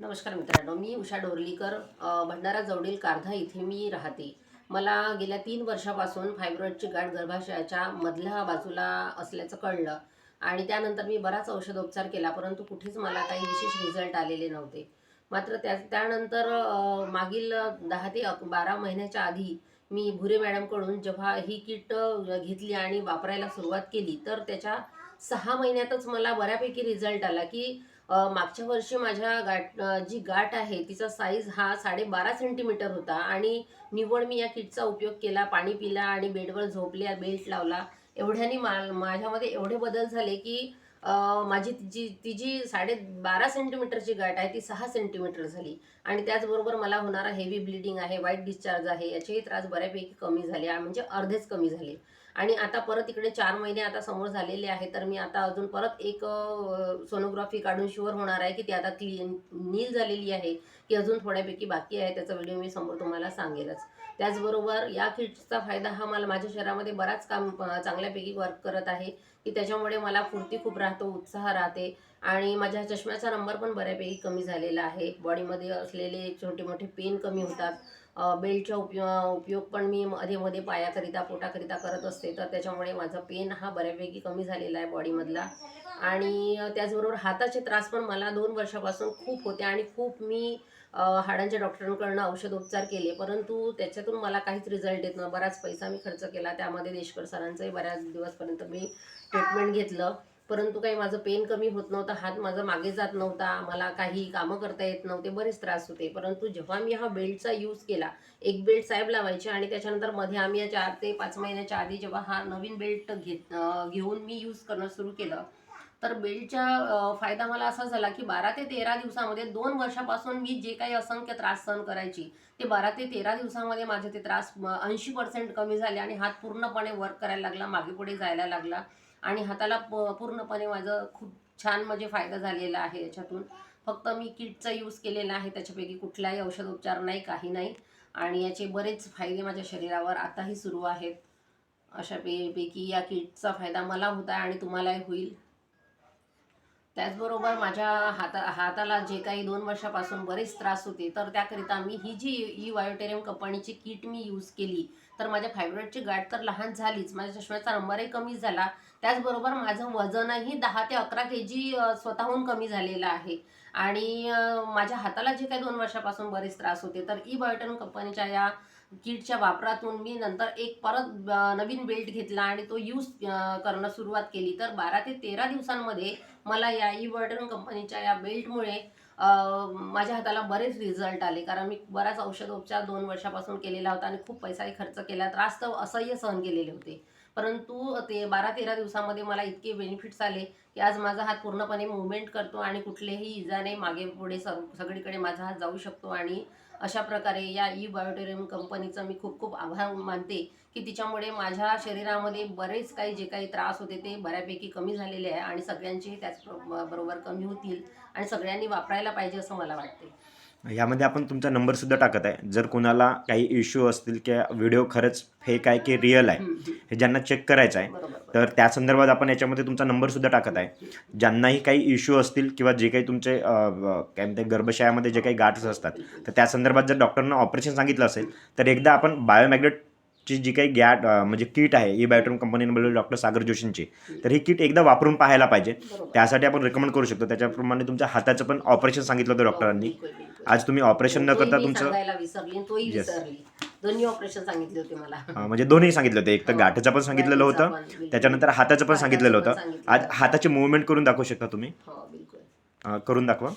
नमस्कार मित्रांनो मी उषा डोरलीकर भंडारा जवळील कारधा इथे मी राहते. मला गेल्या तीन वर्षापासून फायब्रॉइडची गाठ गर्भाशयाच्या मधल्या बाजूला असल्याचं कळलं आणि त्यानंतर मी बराच औषधोपचार केला परंतु कुठेच मला काही विशेष रिझल्ट आलेले नव्हते. मात्र त्या त्यानंतर मागील दहा ते बारा महिन्याच्या आधी मी भुरे मॅडमकडून जेव्हा ही किट घेतली आणि वापरायला सुरुवात केली तर त्याच्या सहा महिन्यातच मला बऱ्यापैकी रिझल्ट आला की मागच्या वर्षी माझ्या गाठ जी गाठ आहे तिचा साईज हा साडेबारा सेंटीमीटर होता आणि निवड मी या किटचा उपयोग केला. पाणी पिला आणि बेडवर झोपल्या बेल्ट लावला. एवढ्याने मा माझ्यामध्ये एवढे बदल झाले की माझी जी ती जी साडेबारा सेंटीमीटरची गाठ आहे ती सहा सेंटीमीटर झाली. आणि त्याचबरोबर मला होणारा हेवी ब्लिडिंग आहे वाईट डिस्चार्ज आहे याचेही त्रास बऱ्यापैकी कमी झाले म्हणजे अर्धेच कमी झाले. आणि आता परत इकडे चार महिने आता समोर झालेले आहे तर मी आता अजून परत एक सोनोग्राफी काढून शुअर होणार आहे की ती आता क्लीन नील झालेली आहे की अजून थोड्यापैकी बाकी आहे त्याचा व्हिडिओ मी समोर तुम्हाला सांगेलच. त्याचबरोबर या किटचा फायदा हा मला माझ्या शरीरामध्ये बराच काम चांगल्यापैकी वर्क करत आहे. की त्याच्यामुळे मला फुर्ती खूप राहतो उत्साह राहते. आणि माझ्या चष्म्याचा नंबर पण बऱ्यापैकी कमी झालेला आहे. बॉडीमध्ये असलेले छोटे मोठे पेन कमी होतात. बेल्टचा उपयोग उपयोग पण मी मध्ये मध्ये पायाकरिता पोटाकरिता करत असते. तर त्याच्यामुळे माझा पेन हा बऱ्यापैकी कमी झालेला आहे बॉडीमधला आणि त्याचबरोबर हाताचे त्रास पण मला दोन वर्षापासून खूप होते आणि खूप मी हाडांच्या डॉक्टरांकडनं औषधोपचार केले. परंतु त्याच्यातून मला काहीच रिझल्ट येत नव्हता. बराच पैसा मी खर्च केला. त्यामध्ये देशकर सरांचाही बऱ्याच दिवसपर्यंत मी ट्रीटमेंट घेतलं परंतु काही माझं पेन कमी होत नव्हतं हात माझा मागे जात नव्हता मला काही कामं करता येत नव्हते बरेच त्रास होते. परंतु जेव्हा मी हा बेल्टचा यूज केला एक बेल्ट साहेब लावायचे आणि त्याच्यानंतरमध्ये आम्ही या चार ते पाच महिन्याच्या आधी जेव्हा हा नवीन बेल्ट घेत घेऊन मी यूज करणं सुरू केलं तर बेल्टचा फायदा मला असा झाला की बारा ते तेरा दिवसामध्ये दोन वर्षापासून मी जे काही असंख्य त्रास सहन करायची ते बारा ते तेरा दिवसामध्ये माझे ते त्रास ऐंशी पर्सेंट कमी झाले आणि हात पूर्णपणे वर्क करायला लागला मागे पुढे जायला लागला. आणि हाताला प- पूर्णपणे माझं खूप छान म्हणजे फायदा झालेला आहे याच्यातून. फक्त मी किटचा यूज केलेला आहे त्याच्यापैकी कुठलाही औषधोपचार नाही काही नाही. आणि याचे बरेच फायदे माझ्या शरीरावर आताही सुरू आहेत. अशा पै पैकी या किटचा फायदा मला होता आणि तुम्हालाही होईल. त्याचबरोबर माझ्या हाता हाताला जे काही दोन वर्षापासून बरेच त्रास होते तर त्याकरिता मी ही जी ई बायोटेरियम कंपनीची किट मी यूज केली तर माझ्या फायब्रॉइडची गाठ तर लहान झालीच माझ्या चष्म्याचा नंबरही कमी झाला. त्याचबरोबर माझं वजनही दहा ते अकरा के जी स्वतःहून कमी झालेलं आहे. आणि माझ्या हाताला जे काही दोन वर्षापासून बरेच त्रास होते तर ई बायोटेरियम कंपनीच्या या किटच्या वापरातून मी नंतर एक परत नवीन बेल्ट घेतला आणि तो यूज करणं सुरुवात केली. तर बारा ते तेरा दिवसांमध्ये मला या ई वर्डन कंपनीच्या या बेल्टमुळे माझ्या हाताला बरेच रिझल्ट आले. कारण मी बराच औषधोपचार दोन वर्षापासून केलेला होता आणि खूप पैसाही खर्च केला. त्रास तर असह्य सहन केलेले होते. परंतु ते बारा तेरा दिवसामध्ये मला इतके बेनिफिट्स आले की आज माझा हात पूर्णपणे मुवमेंट करतो आणि कुठलेही इजाने मागे पुढे सग सगळीकडे माझा हात जाऊ शकतो आणि अशा प्रकारे या ई बायोटेरियम कंपनीचं मी खूप खूप आभार मानते की तिच्यामुळे माझ्या शरीरामध्ये बरेच काही जे काही त्रास होते ते बऱ्यापैकी कमी झालेले आहे आणि सगळ्यांचेही त्याच बरोबर कमी होतील आणि सगळ्यांनी वापरायला पाहिजे असं मला वाटते. यामध्ये आपण तुमचा नंबर सुद्धा टाकत आहे जर कोणाला काही इश्यू असतील की व्हिडिओ खरंच फेक आहे की रिअल आहे. हे ज्यांना चेक करायचं आहे. तर त्या संदर्भात आपण याच्यामध्ये तुमचा नंबर सुद्धा टाकत आहे ज्यांनाही काही इश्यू असतील किंवा जे काही तुमचे काय म्हणते गर्भाशयामध्ये जे काही गाठस असतात तर त्या संदर्भात जर डॉक्टरनं ऑपरेशन सांगितलं असेल तर एकदा आपण बायोमॅग्नेटची जी काही गॅट म्हणजे किट आहे ई बायोट्रम कंपनीने बोलवली डॉक्टर सागर जोशींची तर ही किट एकदा वापरून पाहायला पाहिजे. त्यासाठी आपण रेकमेंड करू शकतो त्याच्याप्रमाणे तुमच्या हाताचं पण ऑपरेशन सांगितलं होतं डॉक्टरांनी. आज तुम्ही ऑपरेशन न करता तुमचं सांगायला विसरली आणि तोही Yes. विसरली दोन्ही ऑपरेशन सांगितले होते मला म्हणजे दोन्ही सांगितलं होतं एक तर हो. गाठीचं पण सांगितलेलं गाठीचं होतं पण, बिलकुल. त्याच्यानंतर हाताचं पण सांगितलेलं हाताचं होतं पण सांगितलं आज होतं. हाताची मुवमेंट करून दाखवू शकता तुम्ही हो बिलकुल अ, करून दाखवा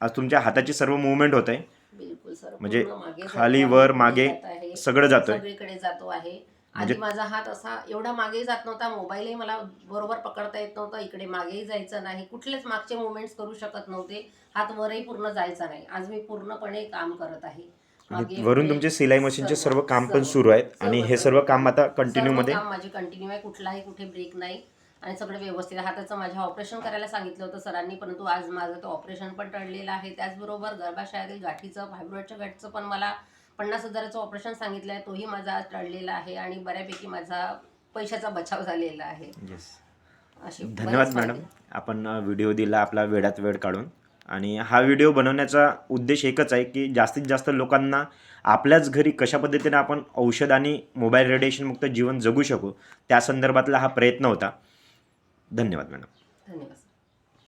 आज तुमच्या हाताची सर्व मुवमेंट होत आहे बिलकुल सर म्हणजे पूर्ण मागे खाली, जातो वर, मागे जात आहे. सगळं जातोय. सगळीकडे जातो आहे म्हणजे- आधी माझा हात असा एवढा मागे जात नव्हता मोबाईलही मला बरोबर पकडता येत नव्हता इकडे मागेही जायचं नाही कुठलेच मागचे मुवमेंट्स करू शकत नव्हते हात वरही पूर्ण जायचा नाही आज मी पूर्णपणे काम करत आहे आणि मागे वरून पुढे तुमचे सिलाई मशीनचे सर्व- सर्व काम पण सर्व- सुरू आहेत आणि सर्व- हे सर्व काम आता सर्व कंटिन्यू मध्ये काम माझे कंटिन्यू आहे कुठलाही कुठे ब्रेक नाही आणि सगळं व्यवस्थित. हाताचं माझ्या ऑपरेशन करायला सांगितलं होतं सरांनी परंतु आज माझं ते ऑपरेशन पण टळलेलं आहे. त्याचबरोबर गर्भाशयातील गाठीचं फायब्रॉइडच्या गाठीचं पण मला पन्नास हजाराचं ऑपरेशन सांगितलं आहे तोही माझा आज टळलेला आहे आणि बऱ्यापैकी माझा पैशाचा बचाव झालेला आहे. धन्यवाद मॅडम. आपण व्हिडिओ दिला आपला वेळात वेळ काढून. आणि हा व्हिडिओ बनवण्याचा उद्देश एकच आहे की जास्तीत जास्त लोकांना आपल्याच घरी कशा पद्धतीने आपण औषध आणि मोबाईल रेडिएशनमुक्त जीवन जगू शकू त्या संदर्भातला हा प्रयत्न होता. धन्यवाद मॅडम धन्यवाद